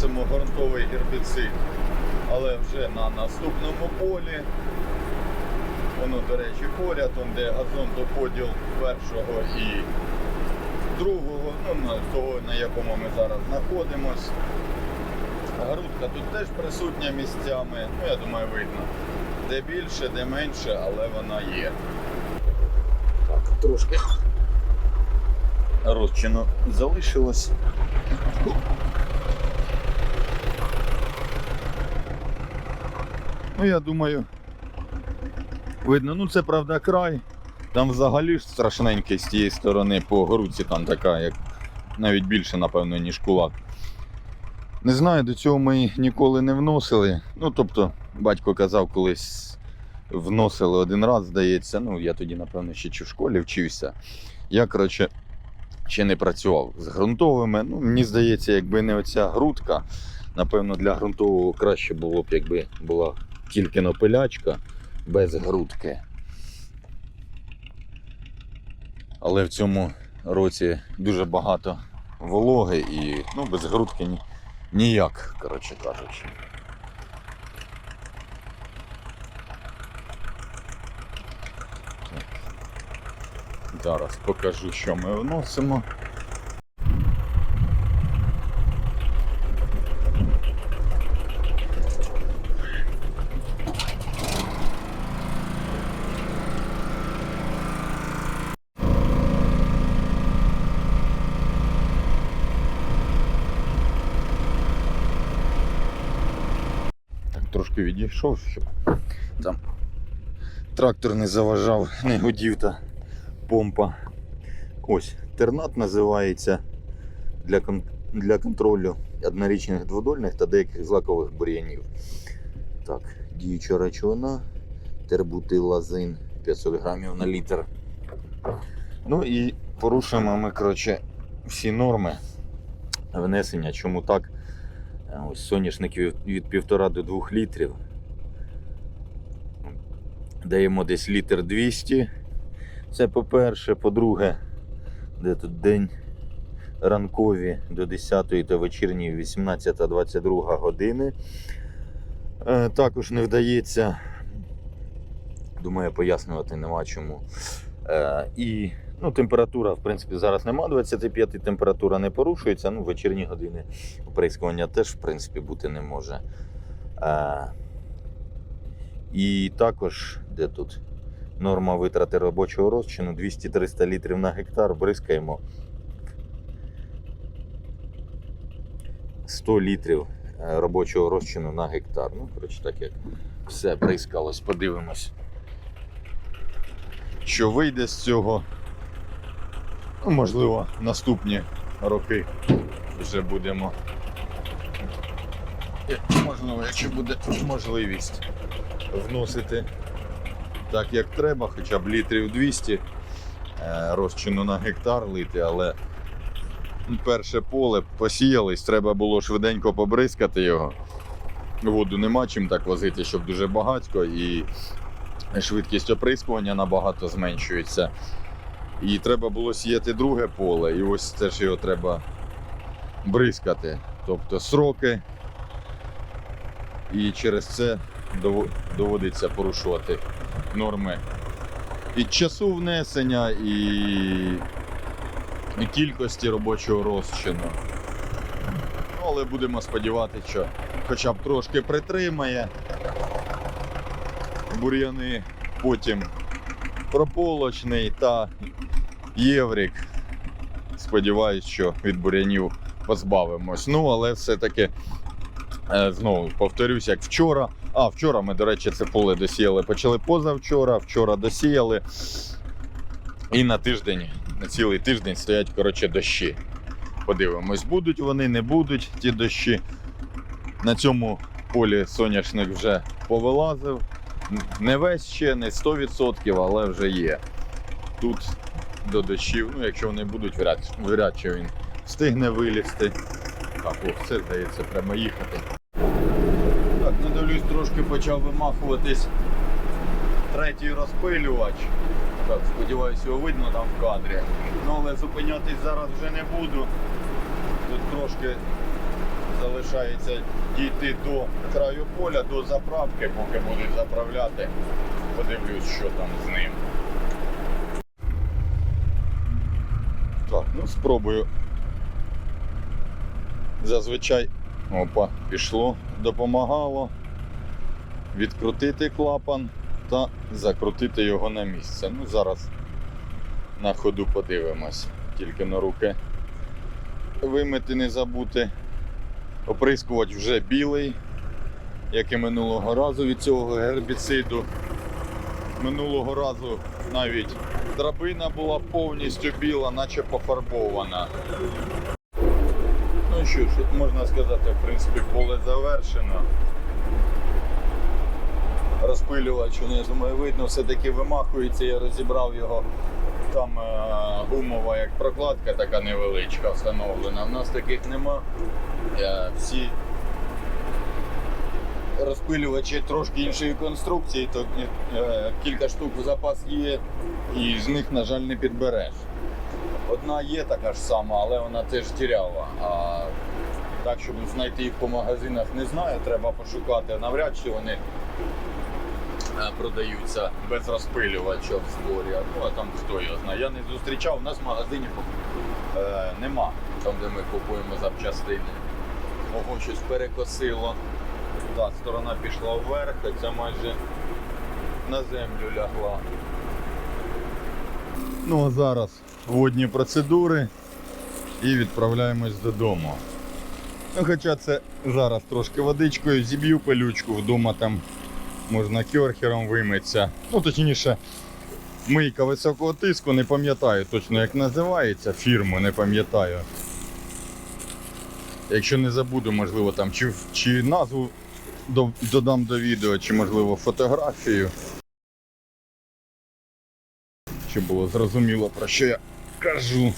вносимо ґрунтовий гербіцид, але вже на наступному полі. Воно, до речі, поряд, он, де газон до поділ першого і другого, ну, на того, на якому ми зараз знаходимось. Грудка тут теж присутня місцями, ну я думаю, видно. Де більше, де менше, але вона є. Так, трошки розчину залишилось. Ну, я думаю, видно, ну це правда край. Там взагалі ж страшненький з тієї сторони по грудці там така, як навіть більше, напевно, ніж кулак. Не знаю, до цього ми ніколи не вносили. Ну, тобто, батько казав, колись вносили один раз, здається. Ну, я тоді, напевно, ще чи в школі вчився. Я, коротше, ще не працював з ґрунтовими. Ну, мені здається, якби не оця грудка, напевно, для ґрунтового краще було б, якби була тільки напилячка без грудки. Але в цьому році дуже багато вологи і ну, без грудки ні, ніяк, коротше кажучи. Зараз покажу, що ми вносимо. Трошки відійшов, щоб там трактор не заважав, не гудів та помпа. Ось, тернат називається для, кон- для контролю однорічних дводольних та деяких злакових бур'янів. Так, діюча речовина, тербутилазин 500 грамів на літр. Ну і порушуємо ми, коротше, всі норми внесення. Чому так? Ось соняшник від, від 1,5 до 2 літрів. Даємо десь літр 200. Це по-перше. По-друге, де тут день ранкові до 10 та вечірні 18-22 години. Е, Також не вдається, думаю, пояснювати нема чому. Е, І ну, температура, в принципі, зараз нема 25, температура не порушується. Ну, вечірні години оприскування теж, в принципі, бути не може. Е, І також, де тут норма витрати робочого розчину 200-300 літрів на гектар, бризкаємо 100 літрів е, робочого розчину на гектар. Ну, коротше, так як все бризкалось, подивимось. Що вийде з цього? Можливо, наступні роки вже будемо. Е, Можливо, якщо буде можливість вносити так, як треба, хоча б літрів 200 е, розчину на гектар лити, але перше поле посіялись, треба було швиденько побризкати його. Воду нема чим так возити, щоб дуже багатько, і швидкість оприскування набагато зменшується. І треба було сіяти друге поле, і ось теж його треба бризкати. Тобто сроки. І через це доводиться порушувати норми і часу внесення, і, і кількості робочого розчину. Ну, але будемо сподіватися, що хоча б трошки притримає бур'яни, потім прополочний та єврик. Сподіваюсь, що від бур'янів позбавимось. Ну, але все-таки, е, знову повторюсь, як вчора. А, вчора ми, до речі, це поле досіяли. Почали позавчора, вчора досіяли. І на тиждень, на цілий тиждень стоять коротше, дощі. Подивимось, будуть вони, не будуть ті дощі. На цьому полі соняшник вже повилазив. Не весь ще, не 100%, але вже є. Тут до дощів, ну якщо вони будуть, вряд, вряд чи він встигне вилізти. Так, о, все здається, треба їхати. Так, не дивлюсь, трошки почав вимахуватись третій розпилювач. Так, сподіваюся, його видно там в кадрі. Ну, але зупинятись зараз вже не буду. Тут трошки залишається дійти до краю поля, до заправки, поки будуть заправляти. Подивлюсь, що там з ним. Так, ну спробую. Зазвичай опа, пішло, допомагало відкрутити клапан та закрутити його на місце. Ну, зараз на ходу подивимось. Тільки на руки вимити не забути. Оприскувач вже білий, як і минулого разу від цього гербіциду. Минулого разу навіть драбина була повністю біла, наче пофарбована. Ну що ж, можна сказати, в принципі, поле завершено. Розпилювач, я думаю, видно, все-таки вимахується, я розібрав його. Там е, гумова як прокладка така невеличка встановлена. У нас таких нема. Е, всі розпилювачі трошки іншої конструкції, то е, кілька штук в запас є, і з них, на жаль, не підбереш. Одна є така ж сама, але вона теж тірява. А так, щоб знайти їх по магазинах, не знаю, треба пошукати. Навряд чи вони е, продаються без розпилювача в зборі. Ну, а там хто його знає. Я не зустрічав, у нас в магазині е, нема, там де ми купуємо запчастини. Ого, щось перекосило. Та сторона пішла вверх, ця майже на землю лягла. Ну а зараз водні процедури і відправляємось додому. Ну, хоча це зараз трошки водичкою зіб'ю пилючку, вдома там можна кьорхером вимитися. Ну, точніше, мийка високого тиску, не пам'ятаю точно як називається, фірму не пам'ятаю. Якщо не забуду, можливо, там чи, чи назву до- додам до відео, чи можливо фотографію. Щоб було зрозуміло про що я кажу.